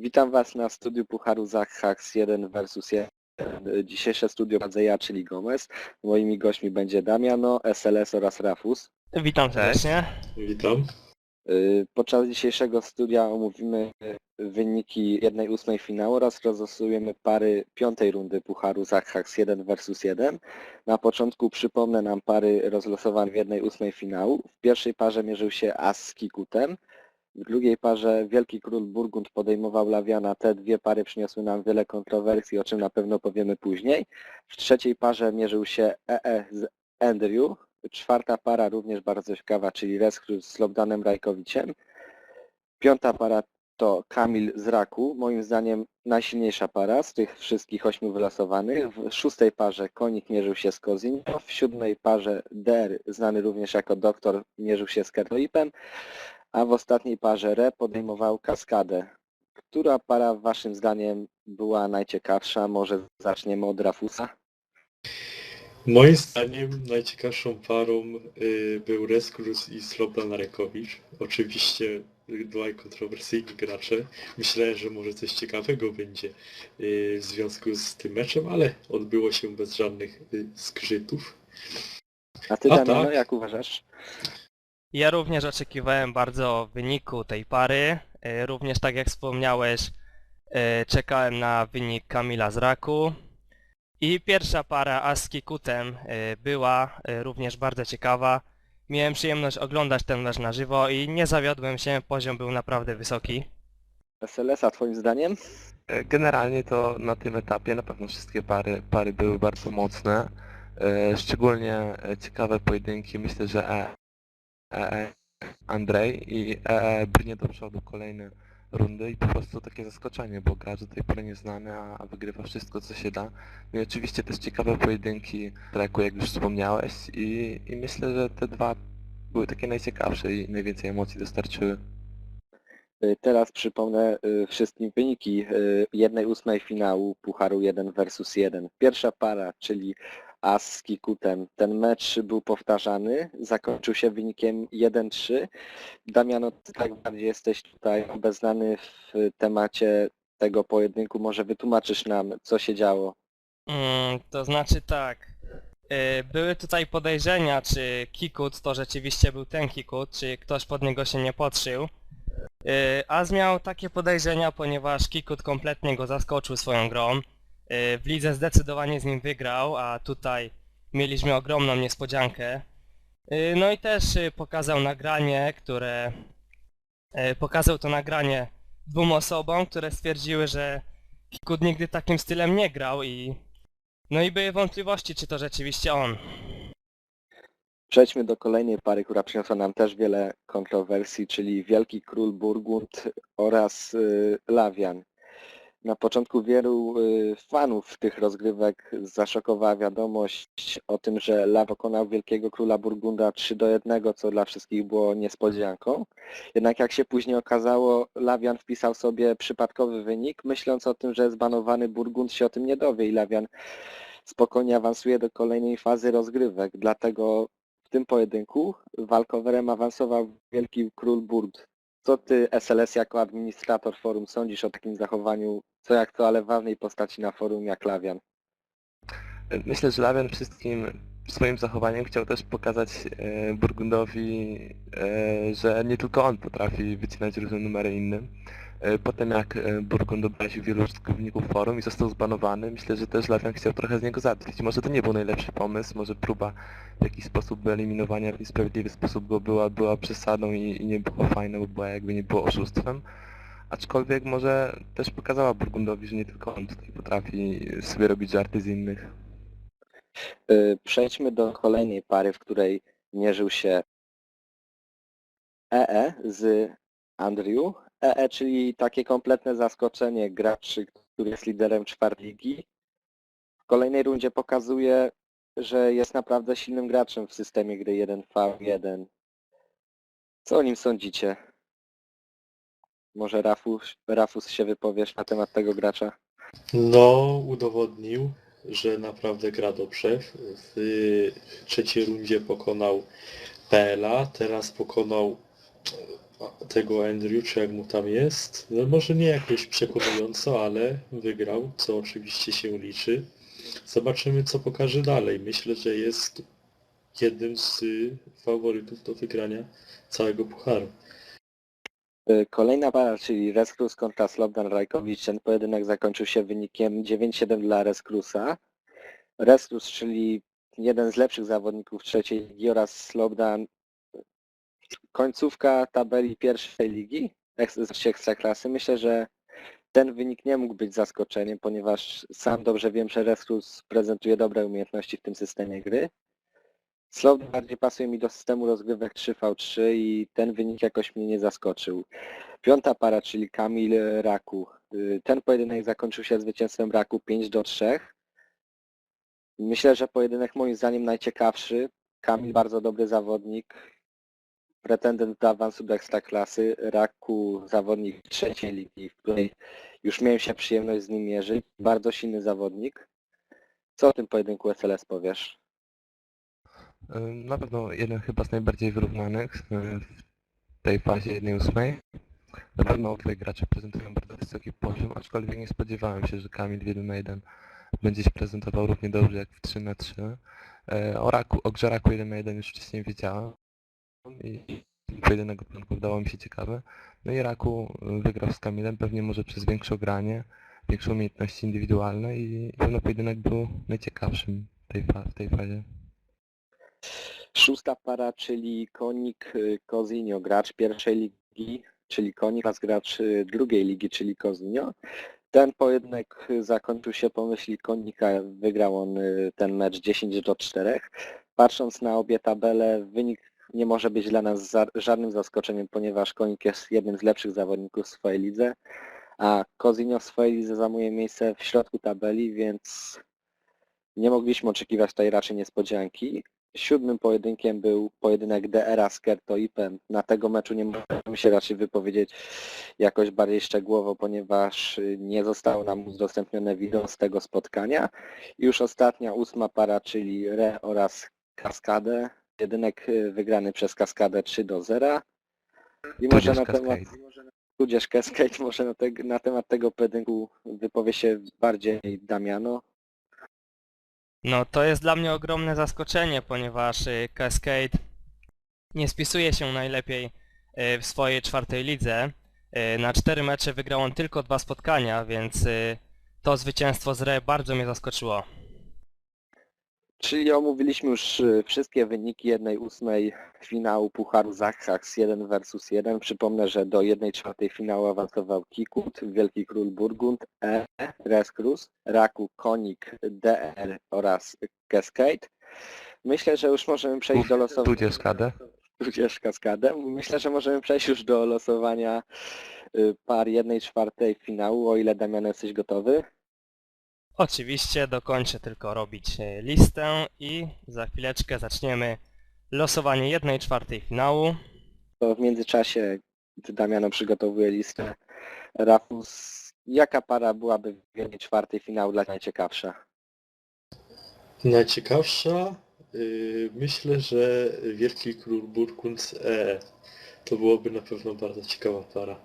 Witam Was na studiu Pucharu Zach Hacks 1 vs 1. Dzisiejsze studio prowadzę ja, czyli Gomez. Moimi gośćmi będzie Damiano, SLS oraz Rafus. Witam serdecznie. Witam. Y, Podczas dzisiejszego studia omówimy wyniki 1-8 finału oraz rozlosujemy pary piątej rundy Pucharu Zach Hacks 1 vs 1. Na początku przypomnę nam pary rozlosowane w 1-8 finału. W pierwszej parze mierzył się As z Kikutem. W drugiej parze Wielki Król Burgund podejmował Lawiana. Te dwie pary przyniosły nam wiele kontrowersji, o czym na pewno powiemy później. W trzeciej parze mierzył się EE z Andrew. Czwarta para również bardzo ciekawa, czyli Reskru z Lobdanem Rajkowiciem. Piąta para to Kamil z Raku, moim zdaniem najsilniejsza para z tych wszystkich ośmiu wylosowanych. W szóstej parze Konik mierzył się z Kozinio, w siódmej parze Der, znany również jako doktor, mierzył się z Kertoipem, a w ostatniej parze Re podejmował Kaskadę. Która para waszym zdaniem była najciekawsza? Może zaczniemy od Rafusa? Moim zdaniem najciekawszą parą y, był Reskrus i Slobodan Rekowicz. Oczywiście y, dwaj kontrowersyjni gracze. Myślałem, że może coś ciekawego będzie y, w związku z tym meczem, ale odbyło się bez żadnych y. A ty A Damiano, tak. jak uważasz? Ja również oczekiwałem bardzo wyniku tej pary. E, Również tak jak wspomniałeś, e, czekałem na wynik Kamila z Raku. I pierwsza para Aski Kutem e, była e, również bardzo ciekawa. Miałem przyjemność oglądać ten mecz na żywo i nie zawiodłem się, poziom był naprawdę wysoki. SLS, a twoim zdaniem? E, Generalnie to na tym etapie na pewno wszystkie pary, pary były bardzo mocne. E, Szczególnie e, ciekawe pojedynki myślę, że Andrzej i EE brnie do przodu kolejne rundy i po prostu takie zaskoczenie, bo gracz do tej pory nieznany, a a wygrywa wszystko co się da. No i oczywiście też ciekawe pojedynki treku, jak już wspomniałeś i, i myślę, że te dwa były takie najciekawsze i najwięcej emocji dostarczyły. Y, Teraz przypomnę y, wszystkim wyniki y, jednej ósmej finału Pucharu 1 versus 1. Pierwsza para, czyli As z Kikutem. Ten mecz był powtarzany, zakończył się wynikiem 1-3. Damiano, ty tak bardziej jesteś tutaj obeznany w temacie tego pojedynku. Może wytłumaczysz nam, co się działo? Mm, to znaczy tak. e, Były tutaj podejrzenia, czy Kikut to rzeczywiście był ten Kikut, czy ktoś pod niego się nie podszył. E, Az miał takie podejrzenia, ponieważ Kikut kompletnie go zaskoczył swoją grą. E, W lidze zdecydowanie z nim wygrał, a tutaj mieliśmy ogromną niespodziankę. E, No i też e, pokazał nagranie, które... Pokazał to nagranie dwóm osobom, które stwierdziły, że Kikut nigdy takim stylem nie grał i no i były wątpliwości, czy to rzeczywiście on. Przejdźmy do kolejnej pary, która przyniosła nam też wiele kontrowersji, czyli Wielki Król Burgund oraz y, Lawian. Na początku wielu y, fanów tych rozgrywek zaszokowała wiadomość o tym, że Law pokonał Wielkiego Króla Burgunda 3 do 1, co dla wszystkich było niespodzianką. Jednak jak się później okazało, Lawian wpisał sobie przypadkowy wynik, myśląc o tym, że zbanowany Burgund się o tym nie dowie i Lawian spokojnie awansuje do kolejnej fazy rozgrywek. Dlatego w tym pojedynku walkowerem awansował Wielki Król Burd. Co ty, SLS, jako administrator forum sądzisz o takim zachowaniu, co jak to, ale ważnej postaci na forum jak Lawian? Myślę, że Lawian wszystkim swoim zachowaniem chciał też pokazać e, Burgundowi, e, że nie tylko on potrafi wycinać różne numery innym. E, potem jak e, Burgund obraził wielu użytkowników forum i został zbanowany, myślę, że też Lawian chciał trochę z niego zadrzeć. Może to nie był najlepszy pomysł, może próba w jakiś sposób wyeliminowania w niesprawiedliwy sposób go była, była przesadą i, i nie była fajna, bo była jakby nie było oszustwem. Aczkolwiek może też pokazała Burgundowi, że nie tylko on tutaj potrafi sobie robić żarty z innych. Y, Przejdźmy do kolejnej pary, w której mierzył się EE z Andrew. EE, czyli takie kompletne zaskoczenie graczy, który jest liderem czwartej ligi. W kolejnej rundzie pokazuje, że jest naprawdę silnym graczem w systemie gry 1v1. Co o nim sądzicie? Może Rafus, Rafus się wypowiesz na temat tego gracza? No, udowodnił, że naprawdę gra dobrze. W trzeciej rundzie pokonał PLA, teraz pokonał tego Andrew, czy jak mu tam jest. No może nie jakoś przekonująco, ale wygrał, co oczywiście się liczy. Zobaczymy co pokaże dalej. Myślę, że jest jednym z y, faworytów do wygrania całego pucharu. Y, Kolejna para, czyli Reskrus kontra Slobdan Rajkowicz. Ten pojedynek zakończył się wynikiem 9-7 dla Reskrusa. Reskrus, czyli jeden z lepszych zawodników trzeciej ligi oraz Slobdan końcówka tabeli pierwszej ligi eks- ekstraklasy. Myślę, że ten wynik nie mógł być zaskoczeniem, ponieważ sam dobrze wiem, że Reskrus prezentuje dobre umiejętności w tym systemie gry. Slow bardziej pasuje mi do systemu rozgrywek 3v3 i ten wynik jakoś mnie nie zaskoczył. Piąta para, czyli Kamil Raku. Y, Ten pojedynek zakończył się zwycięstwem Raku 5 do 3. Myślę, że pojedynek moim zdaniem najciekawszy. Kamil bardzo dobry zawodnik, pretendent do awansu do ekstraklasy. Raku zawodnik trzeciej ligi, w której już miałem się przyjemność z nim mierzyć. Bardzo silny zawodnik. Co o tym pojedynku SLS powiesz? Na pewno jeden chyba z najbardziej wyrównanych y, w tej fazie 1-8. Na pewno obydwaj gracze prezentują bardzo wysoki poziom, aczkolwiek nie spodziewałem się, że Kamil w 1 na 1 będzie się prezentował równie dobrze jak w 3 na 3. E, O, o grze Raku 1 na 1 już wcześniej wiedziałem i pojedynek początku wydawał mi się ciekawy. No i Raku y, wygrał z Kamilem, pewnie może przez większe granie, większe umiejętności indywidualne i pewno pojedynek był najciekawszym tej, w tej fazie. Szósta para, czyli Konik y, Kozinio, gracz pierwszej ligi, czyli Konik, oraz gracz drugiej ligi, czyli Kozinio. Ten pojedynek y, zakończył się po myśli Konika, wygrał on ten mecz 10 do 4. Patrząc na obie tabele, wynik nie może być dla nas za, żadnym zaskoczeniem, ponieważ Konik jest jednym z lepszych zawodników w swojej lidze, a Kozinio w swojej lidze zajmuje miejsce w środku tabeli, więc nie mogliśmy oczekiwać tutaj raczej niespodzianki. Siódmym pojedynkiem był pojedynek DR-a z Kertoipem. Na tego meczu nie możemy się raczej wypowiedzieć jakoś bardziej szczegółowo, ponieważ nie zostało nam udostępnione wideo z tego spotkania. I już ostatnia, ósma para, czyli Re oraz Kaskadę. Jedynek y, wygrany przez Kaskadę 3 do 0. I może Tudzież na temat, Cascade. tudzież Cascade, może na, te, na temat tego pojedynku wypowie się bardziej Damiano. No to jest dla mnie ogromne zaskoczenie, ponieważ y, Cascade nie spisuje się najlepiej y, w swojej czwartej lidze. Y, Na cztery mecze wygrał on tylko dwa spotkania, więc y, to zwycięstwo z Re bardzo mnie zaskoczyło. Czyli omówiliśmy już y, wszystkie wyniki jednej ósmej finału Pucharu Zachax 1 versus 1. Przypomnę, że do jednej czwartej finału awansował Kikut, Wielki Król Burgund, E, Reskrus, Raku, Konik, DR oraz Cascade. Myślę, że już możemy przejść do losowania. Tudzież Kadę. Tudzież Kaskadę. Myślę, że możemy przejść już do losowania y, par jednej czwartej finału, o ile Damian jesteś gotowy. Oczywiście dokończę tylko robić y, listę i za chwileczkę zaczniemy losowanie jednej czwartej finału. To w międzyczasie, gdy Damiano przygotowuje listę, Rafus, jaka para byłaby w jednej czwartej finału dla najciekawsza? Najciekawsza? Yy, myślę, że Wielki Król Burgund z E. To byłoby na pewno bardzo ciekawa para.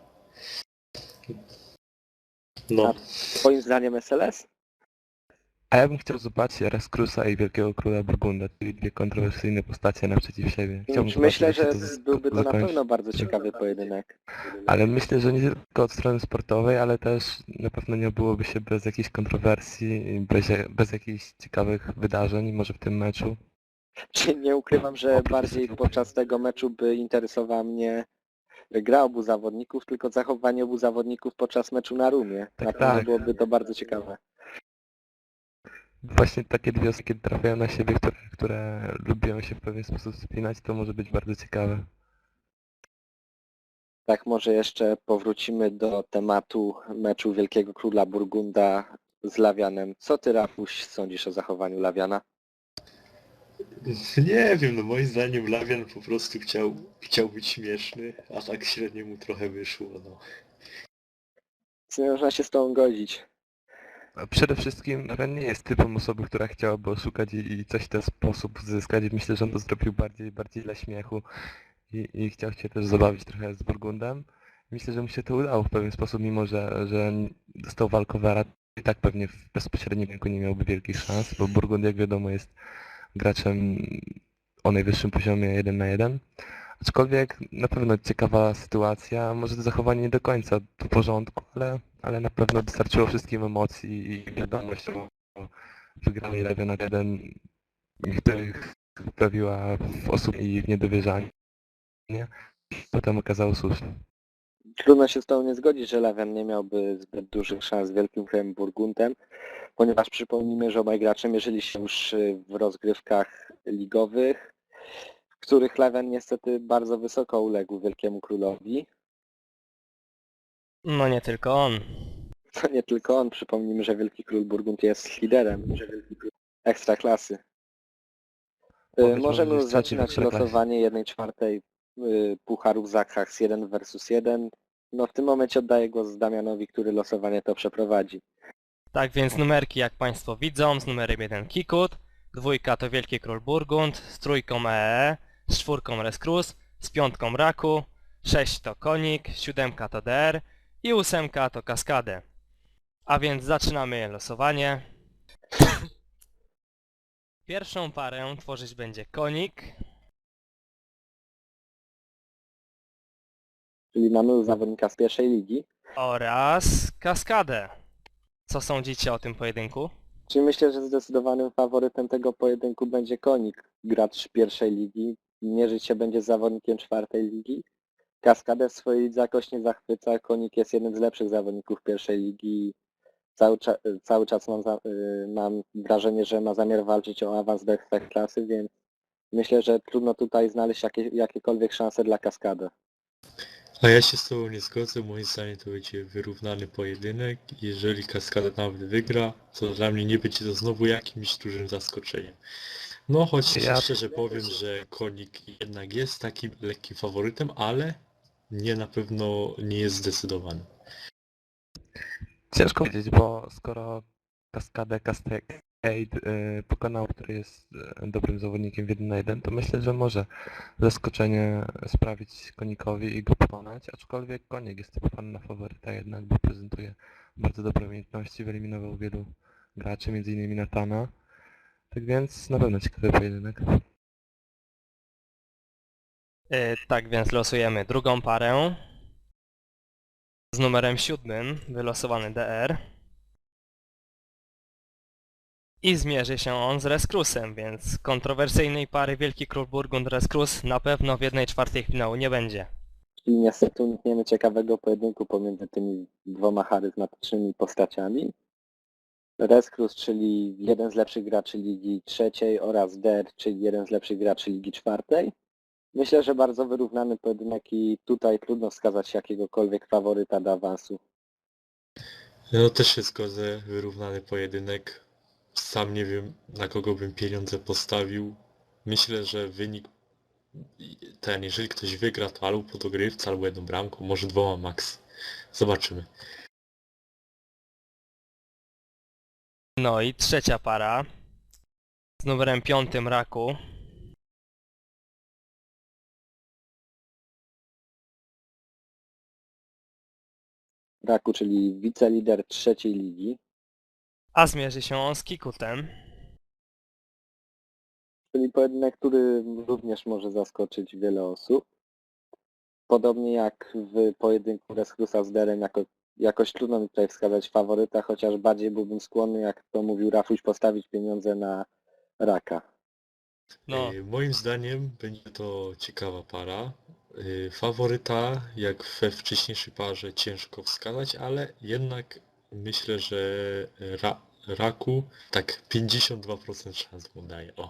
No, Twoim zdaniem SLS? A ja bym chciał zobaczyć Reskrusa i Wielkiego Króla Burgunda, czyli dwie kontrowersyjne postacie naprzeciw siebie. Chciałbym Myślę, zobaczyć, jak że to byłby to na zakończy. pewno bardzo ciekawy pojedynek. Ale myślę, że nie tylko od strony sportowej, ale też na pewno nie byłoby się bez jakichś kontrowersji, bez, bez jakichś ciekawych wydarzeń, może w tym meczu. Czy nie ukrywam, że bardziej podczas tego meczu by interesowała mnie gra obu zawodników, tylko zachowanie obu zawodników podczas meczu na rumie. Tak, Na pewno tak. byłoby to bardzo ciekawe. Właśnie takie dwie osoby, kiedy trafiają na siebie, które, które lubią się w pewien sposób spinać, to może być bardzo ciekawe. Tak, może jeszcze powrócimy do tematu meczu Wielkiego Króla Burgunda z Lawianem. Co ty, Rafuś, sądzisz o zachowaniu Lawiana? nie wiem, no moim zdaniem Lawian po prostu chciał, chciał być śmieszny, a tak średnio mu trochę wyszło, no. Nie można się z tą godzić. Przede wszystkim Ren nie jest typem osoby, która chciałaby oszukać i, i coś w ten sposób zyskać. Myślę, że on to zrobił bardziej, bardziej dla śmiechu i, i chciał się też zabawić trochę z Burgundem. Myślę, że mu się to udało w pewien sposób, mimo że, że dostał walkowera, i tak pewnie w bezpośrednim rynku nie miałby wielkich szans, bo Burgund jak wiadomo jest graczem o najwyższym poziomie 1 na 1. Aczkolwiek na pewno ciekawa sytuacja, może to zachowanie nie do końca w porządku, ale, ale na pewno dostarczyło wszystkim emocji i wiadomość o wygranej 1 na 1 niektórych sprawiła w osób i w niedowierzanie. Potem okazało słuszne. Trudno się z tą nie zgodzić, że Lewen nie miałby zbyt dużych szans z Wielkim Krajem Burgundem, ponieważ przypomnijmy, że obaj gracze mierzyli się już w rozgrywkach ligowych, których Lewen niestety bardzo wysoko uległ Wielkiemu Królowi. No nie tylko on. To nie tylko on, przypomnijmy, że Wielki Król Burgund jest liderem że Wielki Król ekstraklasy. Y, Powiedz, Możemy może już zaczynać losowanie 1 czwartej y, Pucharów Zakhaks 1 versus 1. No w tym momencie oddaję głos Damianowi, który losowanie to przeprowadzi. Tak więc numerki jak Państwo widzą, z numerem 1 Kikut, dwójka to Wielki Król Burgund, z trójką EE, z czwórką Reskrus, z piątką Raku, 6 to Konik, siódemka to DR i ósemka to Kaskadę. A więc zaczynamy losowanie. Pierwszą parę tworzyć będzie Konik, Czyli mamy już zawodnika z pierwszej ligi. oraz Kaskadę. Co sądzicie o tym pojedynku? Czyli myślę, że zdecydowanym faworytem tego pojedynku będzie Konik, gracz pierwszej ligi. Mierzyć się będzie z zawodnikiem czwartej ligi. Kaskadę w swojej jakoś nie zachwyca. Konik jest jednym z lepszych zawodników pierwszej ligi. Cały, cza cały czas mam, y, mam wrażenie, że ma zamiar walczyć o awans do ekstraklasy, więc myślę, że trudno tutaj znaleźć jakie, jakiekolwiek szanse dla Kaskady. A ja się z tobą nie zgodzę, moim zdaniem to będzie wyrównany pojedynek. Jeżeli Kaskada nawet wygra, to dla mnie nie będzie to znowu jakimś dużym zaskoczeniem. No choć Ja- szczerze powiem, że Konik jednak jest takim lekkim faworytem, ale nie na pewno nie jest zdecydowany. Ciężko powiedzieć, bo skoro Kaskadę Cascade y, pokonał, który jest y, dobrym zawodnikiem w 1 na 1, to myślę, że może zaskoczenie sprawić Konikowi i go pokonać, aczkolwiek Konik jest typowany na faworyta jednak, bo prezentuje bardzo dobre umiejętności, wyeliminował wielu graczy, m.in. Natana. Tak więc na pewno ciekawy pojedynek. Yy, tak więc losujemy drugą parę. Z numerem siódmym, wylosowany DR. I zmierzy się on z Reskrusem, więc kontrowersyjnej pary Wielki Król Burgund Reskrus na pewno w jednej czwartej finału nie będzie. Czyli niestety unikniemy ciekawego pojedynku pomiędzy tymi dwoma charyzmatycznymi postaciami. Reskrus, czyli jeden z lepszych graczy Ligi Trzeciej oraz Der, czyli jeden z lepszych graczy Ligi Czwartej. Myślę, że bardzo wyrównany pojedynek i tutaj trudno wskazać jakiegokolwiek faworyta do awansu. No też się zgodzę, wyrównany pojedynek. Sam nie wiem na kogo bym pieniądze postawił. Myślę, że wynik ten, jeżeli ktoś wygra, to albo po dogrywce, albo jedną bramką, może dwoma max. Zobaczymy. No i trzecia para. Z numerem piątym Raku. Raku, czyli wicelider trzeciej ligi. A zmierzy się on z Kikutem. Czyli pojedynek, który również może zaskoczyć wiele osób. Podobnie jak w pojedynku Reskrusa z Derem, jako, jakoś trudno mi tutaj wskazać faworyta, chociaż bardziej byłbym skłonny, jak to mówił Rafuś, postawić pieniądze na Raka. No, Yy, Moim zdaniem będzie to ciekawa para. Yy, Faworyta, jak we wcześniejszej parze, ciężko wskazać, ale jednak myślę, że ra Raku tak 52% szans mu daje. O.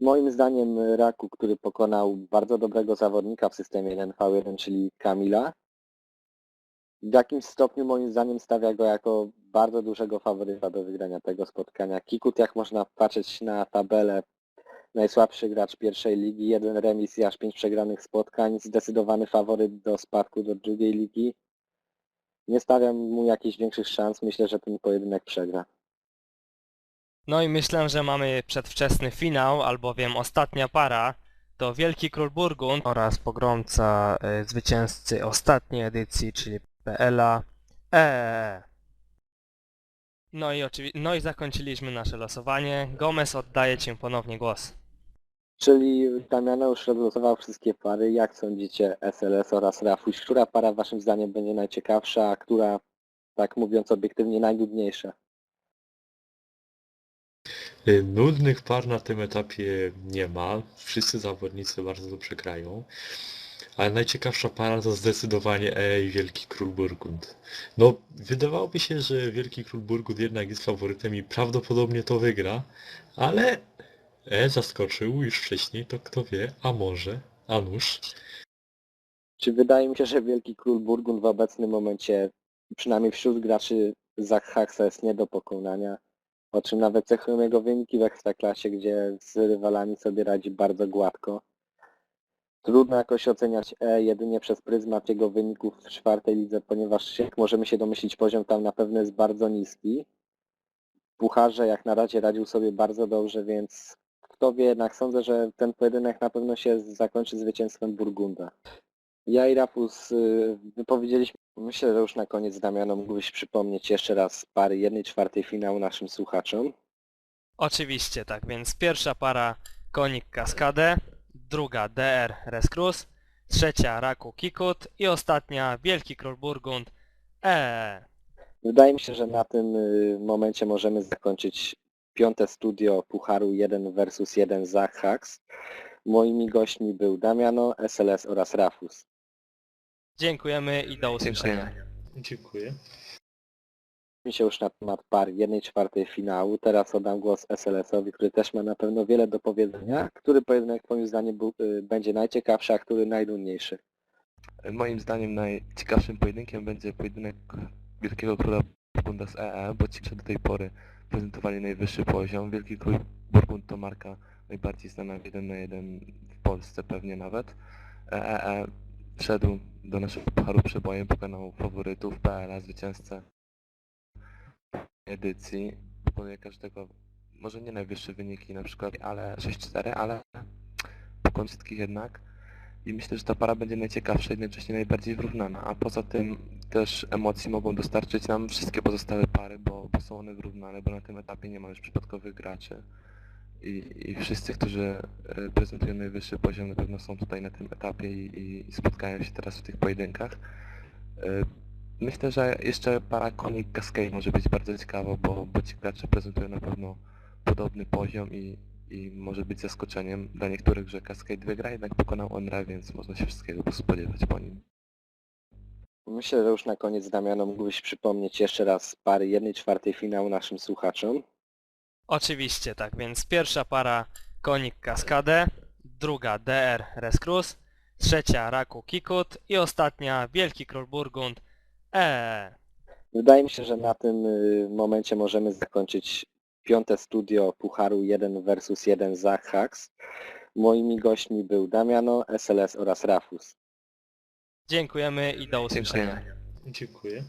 Moim zdaniem Raku, który pokonał bardzo dobrego zawodnika w systemie 1v1, czyli Kamila, w jakimś stopniu moim zdaniem stawia go jako bardzo dużego faworyta do wygrania tego spotkania. Kikut, jak można patrzeć na tabelę, najsłabszy gracz pierwszej ligi, jeden remis i aż pięć przegranych spotkań, zdecydowany faworyt do spadku do drugiej ligi. Nie stawiam mu jakichś większych szans, myślę, że ten pojedynek przegra. no i myślę, że mamy przedwczesny finał, albowiem ostatnia para to Wielki Król Burgund oraz pogromca y, zwycięzcy ostatniej edycji, czyli PLA EEE. No i oczywiście, no i zakończyliśmy nasze losowanie. Gomez oddaję Ci ponownie głos. Czyli Damiano już rozlosował wszystkie pary. Jak sądzicie SLS oraz Rafuś? Która para waszym zdaniem będzie najciekawsza, a która, tak mówiąc obiektywnie, najnudniejsza? Y, Nudnych par na tym etapie nie ma. Wszyscy zawodnicy bardzo dobrze grają. Ale najciekawsza para to zdecydowanie E i Wielki Król Burgund. No, wydawałoby się, że Wielki Król Burgund jednak jest faworytem i prawdopodobnie to wygra, ale E zaskoczył już wcześniej, to kto wie, a może, a nuż. Czy wydaje mi się, że Wielki Król Burgund w obecnym momencie, przynajmniej wśród graczy Zach Haxa jest nie do pokonania, o czym nawet cechują jego wyniki w Ekstraklasie, gdzie z rywalami sobie radzi bardzo gładko. Trudno jakoś oceniać E jedynie przez pryzmat jego wyników w czwartej lidze, ponieważ jak możemy się domyślić poziom tam na pewno jest bardzo niski. Pucharze jak na razie radził sobie bardzo dobrze, więc kto wie, jednak sądzę, że ten pojedynek na pewno się zakończy zwycięstwem Burgunda. Ja i Rafus wypowiedzieliśmy, myślę, że już na koniec Damiano mógłbyś przypomnieć jeszcze raz pary jednej czwartej finału naszym słuchaczom. Oczywiście, tak więc pierwsza para Konik Kaskadę, druga DR Rescruz, trzecia Raku Kikut i ostatnia Wielki Król Burgund EEE. Wydaje mi się, że na tym y, momencie możemy zakończyć piąte studio Pucharu 1 versus 1 Zach Hacks. Moimi gośćmi był Damiano, SLS oraz Rafus. Dziękujemy i do usłyszenia. Dziękuję. Mi się już na temat par 1 czwartej finału. Teraz oddam głos SLS-owi, który też ma na pewno wiele do powiedzenia. Który pojedynek moim zdaniem był, y, będzie najciekawszy, a który najdumniejszy? Moim zdaniem najciekawszym pojedynkiem będzie pojedynek Wielkiego Króla Burgunda z EE, bo ci do tej pory prezentowali najwyższy poziom. Wielki Król Burgund to marka najbardziej znana jeden na jeden w Polsce pewnie nawet. EE wszedł do naszego pucharu przebojem, pokonał faworytów PLA, zwycięzcę edycji. Pokonuje każdego, może nie najwyższe wyniki na przykład, ale 6-4, ale pokonał wszystkich jednak i myślę, że ta para będzie najciekawsza, jednocześnie najbardziej wyrównana, a poza tym też emocji mogą dostarczyć nam wszystkie pozostałe pary, bo, bo są one wyrównane, bo na tym etapie nie ma już przypadkowych graczy i, i wszyscy, którzy e, prezentują najwyższy poziom na pewno są tutaj na tym etapie i, i spotkają się teraz w tych pojedynkach. Myślę, że jeszcze para Konik Cascade może być bardzo ciekawa, bo, bo ci gracze prezentują na pewno podobny poziom i, i może być zaskoczeniem dla niektórych, że Cascade wygra, jednak pokonał Onra, więc można się wszystkiego spodziewać po nim. Myślę, że już na koniec Damiano mógłbyś przypomnieć jeszcze raz pary 1 czwartej finału naszym słuchaczom. Oczywiście, tak więc pierwsza para Konik Kaskadę, druga DR Rescruz, trzecia Raku Kikut i ostatnia Wielki Król Burgund EEE. Wydaje mi się, że na tym y, momencie możemy zakończyć piąte studio Pucharu 1 versus 1 Zach Hacks. Moimi gośćmi był Damiano, SLS oraz Rafus. Dziękujemy i do usłyszenia. Dziękuję.